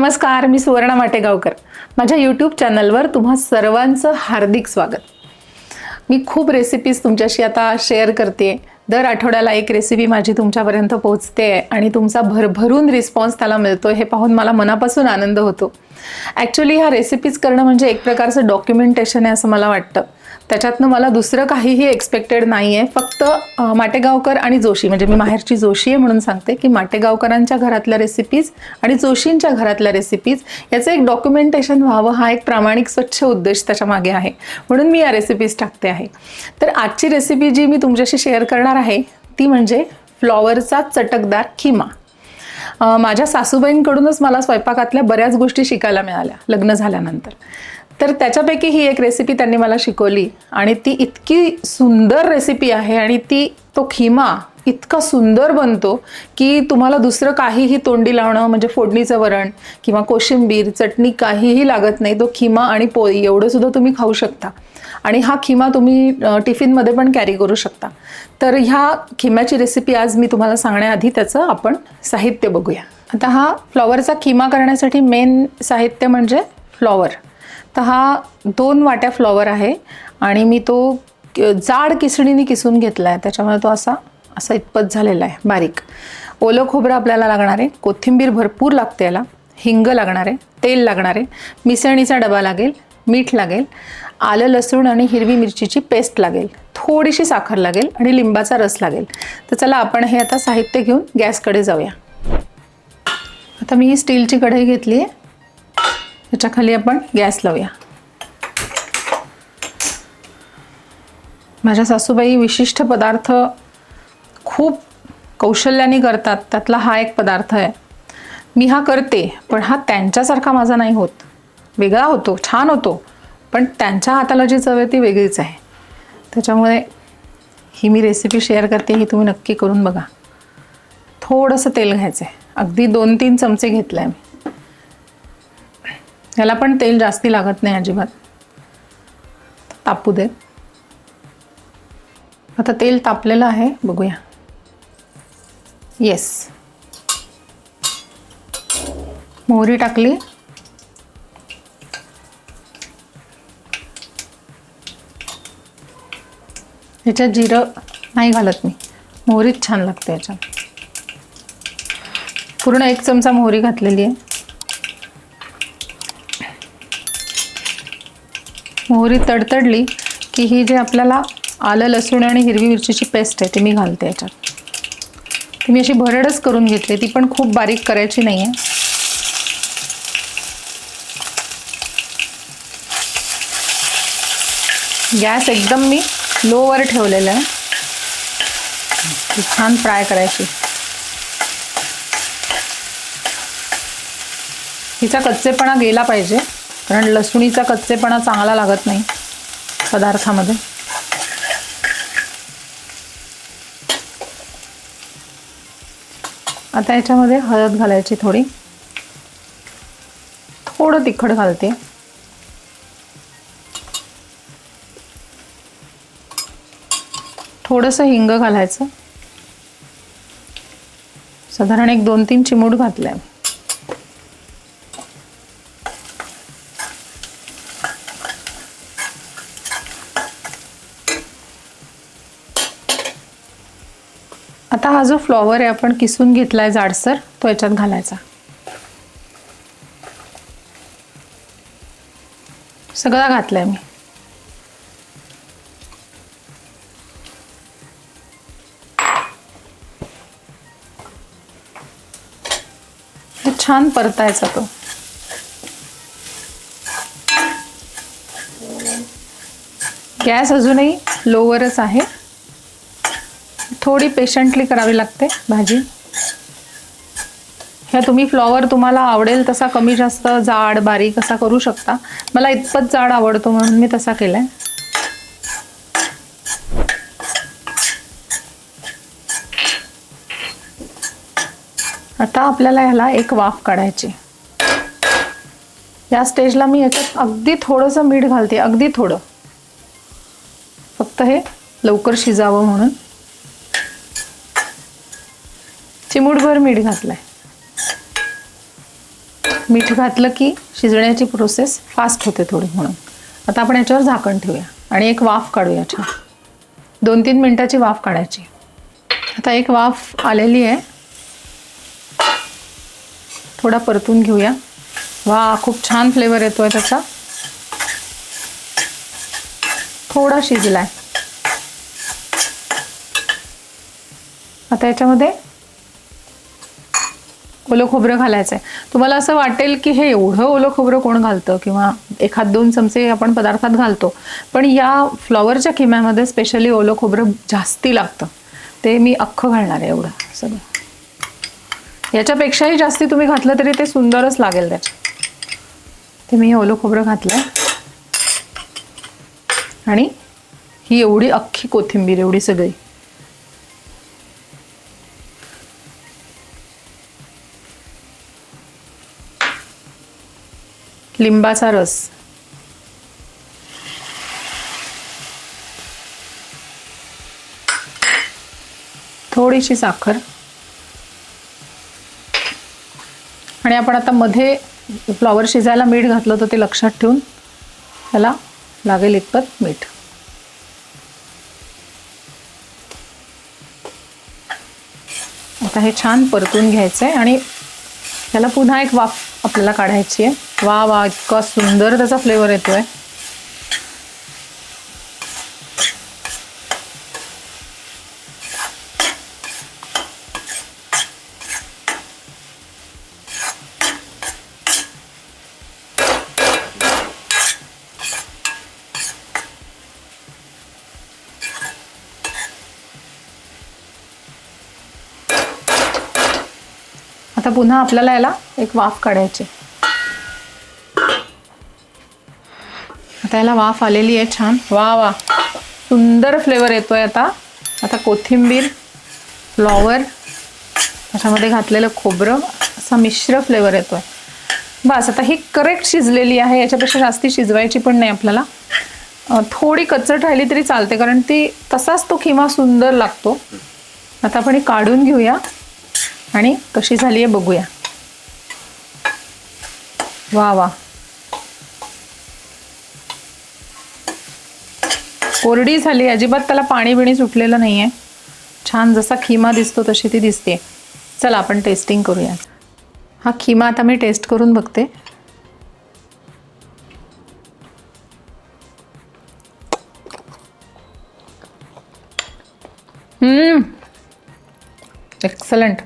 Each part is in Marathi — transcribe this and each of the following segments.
नमस्कार मी सुवर्णा माटेगावकर. माझ्या यूट्यूब चॅनलवर तुम्हा सर्वांचं हार्दिक स्वागत. मी खूप रेसिपीज तुमच्याशी आता शेअर करते. दर आठवड्याला एक रेसिपी माझी तुमच्यापर्यंत पोहोचते आणि तुमचा भरभरून रिस्पॉन्स त्याला मिळतो हे पाहून मला मनापासून आनंद होतो. ॲक्च्युली ह्या रेसिपीज करणं म्हणजे एक प्रकारचं डॉक्युमेंटेशन आहे असं मला वाटतं. त्याच्यातनं मला दुसरं काहीही एक्सपेक्टेड नाही आहे फक्त माटेगावकर आणि जोशी. म्हणजे मी माहेरची जोशी आहे म्हणून सांगते की माटेगावकरांच्या घरातल्या रेसिपीज आणि जोशींच्या घरातल्या रेसिपीज याचं एक डॉक्युमेंटेशन व्हावं हा एक प्रामाणिक स्वच्छ उद्देश त्याच्यामागे आहे. म्हणून मी या रेसिपीज टाकते आहे. तर आजची रेसिपी जी मी तुमच्याशी शेअर करणार आहे ती म्हणजे फ्लॉवरचा चटकदार खिमा. माझ्या सासूबाईंकडूनच मला स्वयंपाकातल्या बऱ्याच गोष्टी शिकायला मिळाल्या लग्न झाल्यानंतर. तर त्याच्यापैकी ही एक रेसिपी त्यांनी मला शिकवली. आणि ती इतकी सुंदर रेसिपी आहे आणि ती तो खिमा इतका सुंदर बनतो की तुम्हाला दुसरं काहीही तोंडी लावणं म्हणजे फोडणीचं वरण किंवा कोशिंबीर चटणी काहीही लागत नाही तो खिमा आणि पोळी एवढंसुद्धा तुम्ही खाऊ शकता. आणि हा खिमा तुम्ही टिफिनमध्ये पण कॅरी करू शकता. तर ह्या खिम्याची रेसिपी आज मी तुम्हाला सांगण्याआधी त्याचं आपण साहित्य बघूया. आता हा फ्लॉवरचा खिमा करण्यासाठी मेन साहित्य म्हणजे फ्लॉवर तर हा दोन वाट्या फ्लॉवर आहे आणि मी तो जाड किसणीने किसून घेतला आहे त्याच्यामुळे तो असा असा इतपत झालेला आहे. बारीक. ओलं खोबरं आपल्याला लागणार आहे. कोथिंबीर भरपूर लागते याला. हिंग लागणार आहे. तेल लागणार आहे. मिसळणीचा डबा लागेल. मीठ लागेल. आलं लसूण आणि हिरवी मिरचीची पेस्ट लागेल. थोडीशी साखर लागेल आणि लिंबाचा रस लागेल. तर चला आपण हे आता साहित्य घेऊन गॅसकडे जाऊया. आता मी ही स्टीलची कढई घेतली आहे त्याच्याखाली आपण गॅस लावूया. माझ्या सासूबाई विशिष्ट पदार्थ खूप कौशल्याने करतात. त्यातला हा एक पदार्थ आहे. मी हा करते पण हा त्यांच्यासारखा माझा नाही होत. वेगळा होतो छान होतो पण त्यांच्या हाताला जी चव आहे ती वेगळीच आहे. त्याच्यामुळे ही मी रेसिपी शेअर करते ही तुम्ही नक्की करून बघा. थोडंसं तेल घ्यायचं आहे अगदी दोन तीन चमचे घेतलं आहे मी. ह्याला पण तेल जास्ती लागत नाही अजिबात. तापू दे. आता तेल तापलेलं आहे बघूया. येस मोहरी टाकली. ह्याच्यात जिरं नाही घालत मी. मोहरीच छान लागते याच्यात. पूर्ण एक चमचा मोहरी घातलेली आहे. मोहरी तडतडली की ही जे आपल्याला आलं लसूण आणि हिरवी मिरचीची पेस्ट आहे ती मी घालते याच्यात. ती मी अशी भरडच करून घेतली ती पण खूप बारीक करायची नाही आहे गॅस एकदम मी लोवर ठेवलेला आहे. छान फ्राय करायची. हिचा कच्चेपणा गेला पाहिजे. कारण लसुणीचा कच्चेपणा चांगला लागत नाही पदार्थामध्ये. आता याच्यामध्ये हळद घालायची थोडी. थोडं तिखट घालते. थोडंसं हिंग घालायचं. साधारण एक दोन तीन चिमूट घातलंय. आता हा जो फ्लॉवर आहे आपण किसून घेतलाय जाडसर तो याच्यात घालायचा. सगळा घातलाय मी. छान परतायचा तो. गॅस अजूनही लोवरच आहे. थोडी पेशंटली करावी लागते भाजी. ह्या तुम्ही फ्लॉवर तुम्हाला आवडेल तसा कमी जास्त जाड बारीक असा करू शकता. मला इतपत जाड आवडतो म्हणून मी तसा केलाय. आता आपल्याला ह्याला एक वाफ काढायची. या स्टेजला मी याच्यात अगदी थोडंसं मीठ घालते अगदी थोडं. फक्त हे लवकर शिजावं म्हणून. चिमूटभर मीठ घातलंय. मीठ घातलं की शिजण्याची प्रोसेस फास्ट होते थोडी म्हणून. आता आपण याच्यावर झाकण ठेवूया आणि एक वाफ काढूया छान दोन तीन मिनटाची वाफ काढायची. आता एक वाफ आलेली आहे. थोडा परतून घेऊया. वा खूप छान फ्लेवर येतोय त्याचा. थोडा शिजलाय. आता याच्यामध्ये ओलं खोबरं घालायचं आहे तुम्हाला असं वाटेल की हे एवढं ओलं खोबरं कोण घालतं? किंवा एखाद दोन चमचे आपण पदार्थात घालतो. पण या फ्लॉवरच्या किम्यामध्ये स्पेशली ओलं खोबरं जास्ती लागतं. ते मी अख्खं घालणार आहे एवढं सगळं. याच्यापेक्षाही जास्ती तुम्ही घातलं तरी ते सुंदरच लागेल त्याच्या ते मी हे ओलं खोबरं घातलं आणि ही एवढी अख्खी कोथिंबीर एवढी सगळी. लिंबाचा रस. थोडीशी साखर. आणि आपण आता मध्ये फ्लॉवर शिजायला मीठ घातलं तर ते लक्षात ठेवून त्याला लागेल इतपत मीठ. आता हे छान परतून घ्यायचं आहे आणि त्याला पुन्हा एक वाफ आपल्याला काढायची आहे वा वा इतका सुंदर त्याचा फ्लेवर येतोय. आता पुन्हा आपल्याला याला एक वाफ काढायची. आता याला वाफ आलेली आहे छान. वा वा. सुंदर फ्लेवर येतोय आता. आता कोथिंबीर फ्लॉवर त्याच्यामध्ये घातलेलं खोबरं असा मिश्र फ्लेवर येतोय. बस आता ही करेक्ट शिजलेली आहे. याच्यापेक्षा जास्ती शिजवायची पण नाही आपल्याला. थोडी कच्चट राहिली तरी चालते कारण ती तसाच तो खिमा सुंदर लागतो. आता आपण ही काढून घेऊया आणि कशी झाली आहे बघूया. वा वा. कोरडी झाली अजिबात त्याला पाणी बिणी सुटलेलं नाही आहे छान जसा खिमा दिसतो तशी ती दिसते. चला आपण टेस्टिंग करूया. हा खिमा आता मी टेस्ट करून बघते. एक्सलंट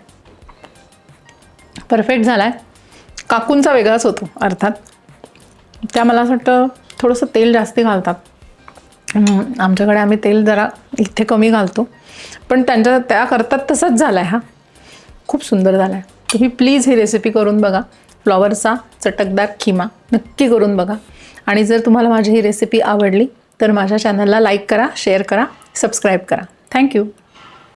परफेक्ट झाला आहे काकूंचा वेगळाच होतो अर्थात. त्या मला असं वाटतं थोडंसं तेल जास्ती घालतात. आमच्याकडे आम्ही तेल जरा इथे कमी घालतो. पण त्यांच्या त्या करतात तसंच झाला आहे हा. खूप सुंदर झाला आहे तुम्ही प्लीज ही रेसिपी करून बघा. फ्लॉवरचा चटकदार खिमा नक्की करून बघा. आणि जर तुम्हाला माझी ही रेसिपी आवडली तर माझ्या चॅनलला लाईक करा शेअर करा सबस्क्राईब करा. थँक्यू